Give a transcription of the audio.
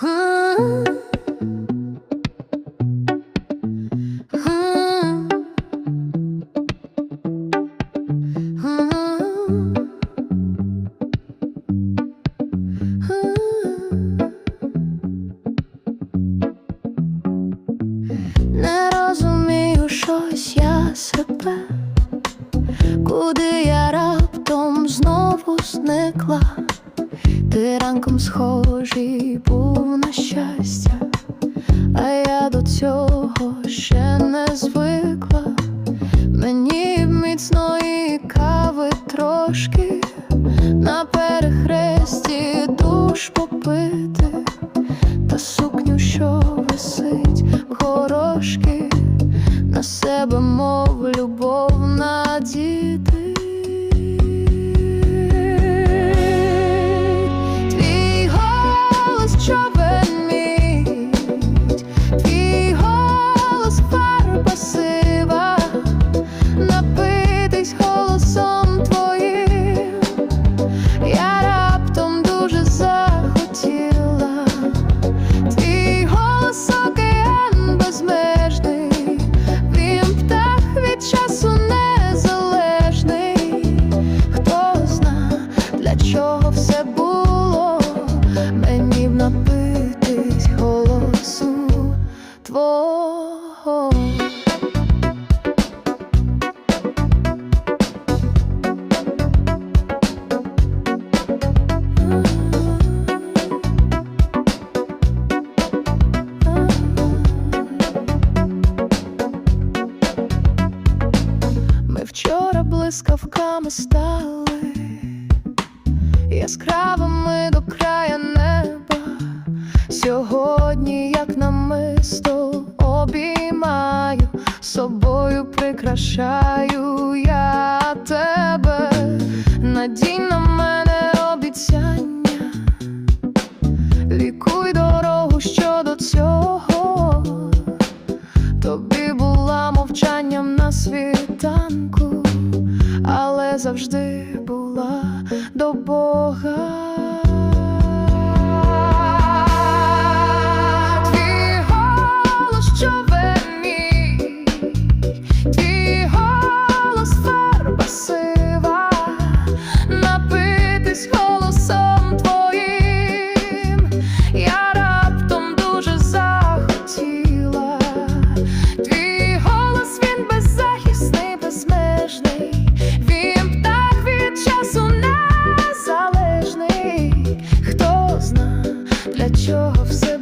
Не розумію щось я себе, куди я раптом знову зникла. Ти ранком схожий був на щастя, а я до цього ще не звикла. Мені міцної кави трошки на перехресті душ попити, та сукню, що висить горошки, на себе, мов любов надіти. Для чого все було, мені б напитись голосу твого. Ми вчора блискавками стали, яскравими до края неба. Сьогодні, як намисто, обіймаю, собою прикрашаю я тебе, надінь на мене обіцяння, лікуй дорогу щодо цього. Тобі була мовчанням на світанку, але завжди до Бога. Для чого все